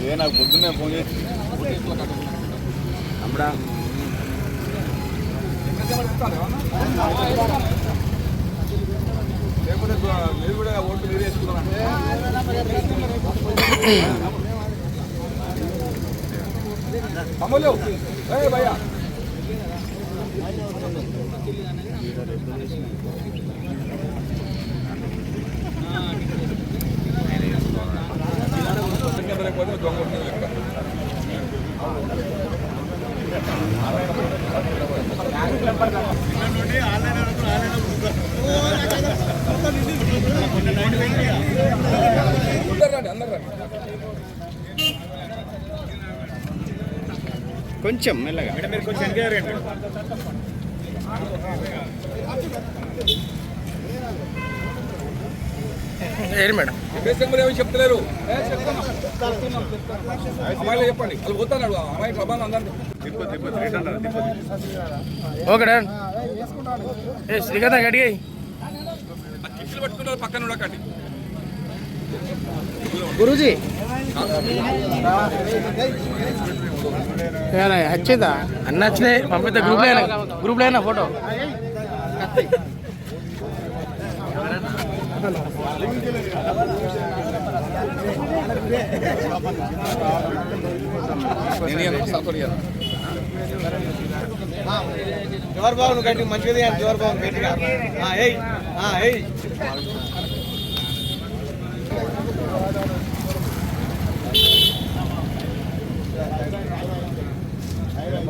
Phone చేసి అమ్మడా. లేకపోతే మీరు కూడా ఓట్లు మీరు వేసుకున్నారంటే అమలు. ఏ భయ్యా లేకపోతే దొంగ ఉంటుంది లెక్క అందరు రండి అందరు రండి కొంచెం మెల్లగా. మీరు కొంచెం ఎంక్వైరీ ఏడు మేడం. ఏమి చెప్తలేరు. అమ్మాయిలు చెప్పండి. వాళ్ళు పోతున్నాడు అమ్మాయి ప్రభావం తిప్పతి ఓకే డాన్. ఏ శ్రీకాంత్ అడిగాయి. పట్టుకున్నారు పక్కన ఉండకండి. గురూజీ. వచ్చిందా అన్న వచ్చినాయి పంపితే గ్రూప్లో గ్రూప్లో ఫోటో. జోర్ బాబు నువ్వు గట్టి మంచిగా జోర్ బాబు గట్టిగా ఆ, ఏయ్ ఆ, ఏయ్.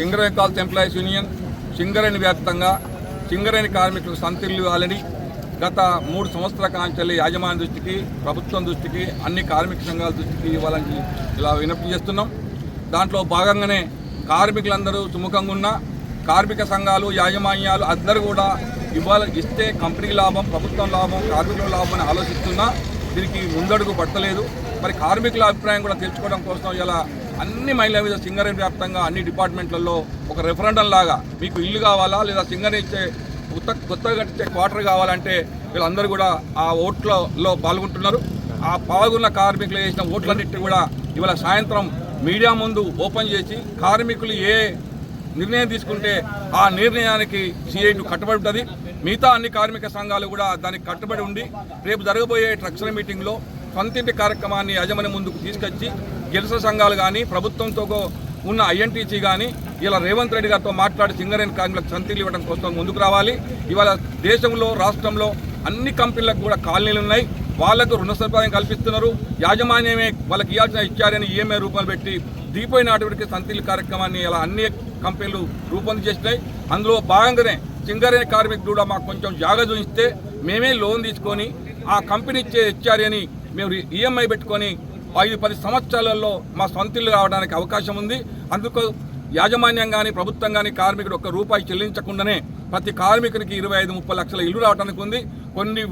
Singareni calls employees union Singareni వ్యాప్తంగా సింగరేణి కార్మికులకు సంతిల్లు ఇవ్వాలని గత మూడు సంవత్సరాల కాంచెల్లి యాజమాన్య దృష్టికి ప్రభుత్వం దృష్టికి అన్ని కార్మిక సంఘాల దృష్టికి ఇవ్వాలని ఇలా వినతి చేస్తున్నాం. దాంట్లో భాగంగానే కార్మికులందరూ సుముఖంగా ఉన్న కార్మిక సంఘాలు యాజమాన్యాలు అందరూ కూడా ఇవ్వాలి ఇస్తే కంపెనీకి లాభం ప్రభుత్వం లాభం కార్మికుల లాభం అని ఆలోచిస్తున్నా దీనికి ముందడుగు పట్టలేదు. మరి కార్మికుల అభిప్రాయం కూడా తెలుసుకోవడం కోసం ఇలా అన్ని మహిళల మీద సింగరేణి వ్యాప్తంగా అన్ని డిపార్ట్మెంట్లలో ఒక రెఫరెండం లాగా మీకు ఇల్లు కావాలా లేదా సింగరేణి ఇచ్చే కొత్త కొత్తగా కట్టించే క్వార్టర్ కావాలంటే వీళ్ళందరూ కూడా ఆ ఓట్లలో పాల్గొంటున్నారు. ఆ పాల్గొన్న కార్మికులు చేసిన ఓట్లన్నింటినీ కూడా ఇవాళ సాయంత్రం మీడియా ముందు ఓపెన్ చేసి కార్మికులు ఏ నిర్ణయం తీసుకుంటే ఆ నిర్ణయానికి సిఐటి కట్టుబడి ఉంటుంది. మిగతా అన్ని కార్మిక సంఘాలు కూడా దానికి కట్టుబడి ఉండి రేపు జరగబోయే ట్రక్షన్ మీటింగ్లో సొంతింటి కార్యక్రమాన్ని యజమాని ముందుకు తీసుకొచ్చి గెలుస సంఘాలు కానీ ప్రభుత్వంతో ఉన్న ఐఎన్టీసీ కానీ ఇలా రేవంత్ రెడ్డి గారితో మాట్లాడి సింగరేణి కార్మికులకు సంతీలు ఇవ్వడం కోసం ముందుకు రావాలి. ఇవాళ దేశంలో రాష్ట్రంలో అన్ని కంపెనీలకు కూడా కాలనీలు ఉన్నాయి. వాళ్ళకు రుణ సదుపాయం కల్పిస్తున్నారు. యాజమాన్యమే వాళ్ళకి ఇవ్వాల్సిన ఇచ్చారని ఈఎంఐ రూపాయలు పెట్టి దీపోయిన నాటికి సంతీలు కార్యక్రమాన్ని ఇలా అన్ని కంపెనీలు రూపొంది చేసినాయి. అందులో భాగంగానే సింగరేణి కార్మికులు కూడా మాకు కొంచెం జాగా చూపిస్తే మేమే లోన్ తీసుకొని ఆ కంపెనీ ఇచ్చే ఇచ్చారని అని మేము ఈఎంఐ పెట్టుకొని ఐదు పది సంవత్సరాలలో మా సొంతిల్లు రావడానికి అవకాశం ఉంది. అందుకు యాజమాన్యం కానీ ప్రభుత్వం కానీ కార్మికుడు ఒక్క రూపాయి చెల్లించకుండానే ప్రతి కార్మికుడికి ఇరవై ఐదు ముప్పై లక్షల ఇల్లు రావడానికి ఉంది. కొన్ని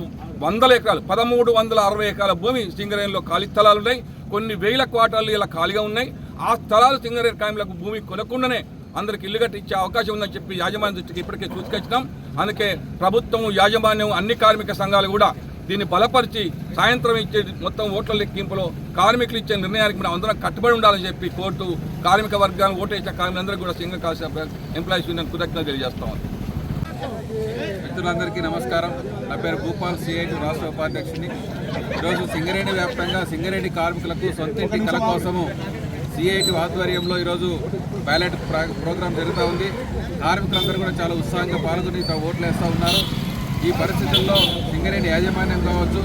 వందల ఎకరాలు పదమూడు వందల అరవై ఎకరాల భూమి సింగరేణిలో ఖాళీ స్థలాలు ఉన్నాయి. కొన్ని వేల క్వార్టర్లు ఇలా ఖాళీగా ఉన్నాయి. ఆ స్థలాలు సింగరేణి కార్మికులకు భూమి కొనకుండానే అందరికి ఇల్లు కట్టించే అవకాశం ఉందని చెప్పి యాజమాన్య దృష్టికి ఇప్పటికే చూసుకొచ్చినాం. అందుకే ప్రభుత్వం యాజమాన్యం అన్ని కార్మిక సంఘాలు కూడా దీన్ని బలపరిచి సాయంత్రం ఇచ్చే మొత్తం ఓట్ల లెక్కింపులో కార్మికులు ఇచ్చే నిర్ణయానికి మనం అందరం కట్టుబడి ఉండాలని చెప్పి కోర్టు కార్మిక వర్గాన్ని ఓటు ఇచ్చిన కార్మికులందరూ కూడా సింగ కాల్స్ ఎంప్లాయీస్ యూనియన్ కృతజ్ఞత తెలియజేస్తాం. మిత్రులందరికీ నమస్కారం. నా పేరు భూపాల్ సిఐటి రాష్ట్ర ఉపాధ్యక్షుని ఈరోజు సింగరేణి వ్యాప్తంగా సింగరేణి కార్మికులకు సొంతింటి కల కోసము సిఐటి ఆధ్వర్యంలో ఈరోజు బ్యాలెట్ ప్రా- ప్రోగ్రాం జరుగుతూ ఉంది. కార్మికులందరూ కూడా చాలా ఉత్సాహంగా పాల్గొని ఓట్లు వేస్తూ ఉన్నారు. ఈ పరిస్థితుల్లో సింగరేణి యాజమాన్యం కావచ్చు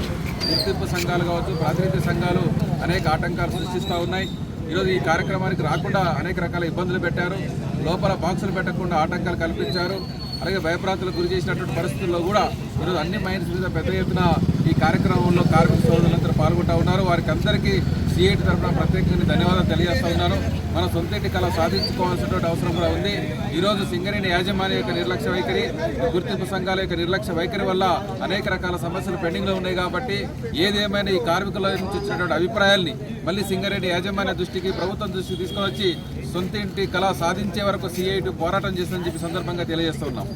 గుర్తింపు సంఘాలు కావచ్చు ప్రాతినిధ్య సంఘాలు అనేక ఆటంకాలు సృష్టిస్తూ ఉన్నాయి. ఈరోజు ఈ కార్యక్రమానికి రాకుండా అనేక రకాల ఇబ్బందులు పెట్టారు. లోపల బాక్సులు పెట్టకుండా ఆటంకాలు కల్పించారు. అలాగే భయప్రాంతులకు గురి చేసినటువంటి పరిస్థితుల్లో కూడా ఈరోజు అన్ని మైన్స్ మీద పెద్ద ఎత్తున ఈ కార్యక్రమంలో కార్మిక సోదరులందరూ పాల్గొంటూ ఉన్నారు. వారికి అందరికీ సిఐటి తరఫున ప్రత్యేకంగా ధన్యవాదాలు తెలియజేస్తూ ఉన్నాను. మన సొంతటి కళ సాధించుకోవాల్సినటువంటి అవసరం కూడా ఉంది. ఈరోజు సింగరేణి యాజమాన్య యొక్క నిర్లక్ష్య వైఖరి గుర్తింపు సంఘాల యొక్క నిర్లక్ష్య వైఖరి వల్ల అనేక రకాల సమస్యలు పెండింగ్లో ఉన్నాయి కాబట్టి ఏదేమైనా ఈ కార్మికుల నుంచి వచ్చినటువంటి అభిప్రాయాల్ని మళ్ళీ సింగరేణి యాజమాన్య దృష్టికి ప్రభుత్వం దృష్టికి తీసుకొని వచ్చి సొంత ఇంటి కళ సాధించే వరకు సిఐటి పోరాటం చేస్తుందని చెప్పి సందర్భంగా తెలియజేస్తున్నాం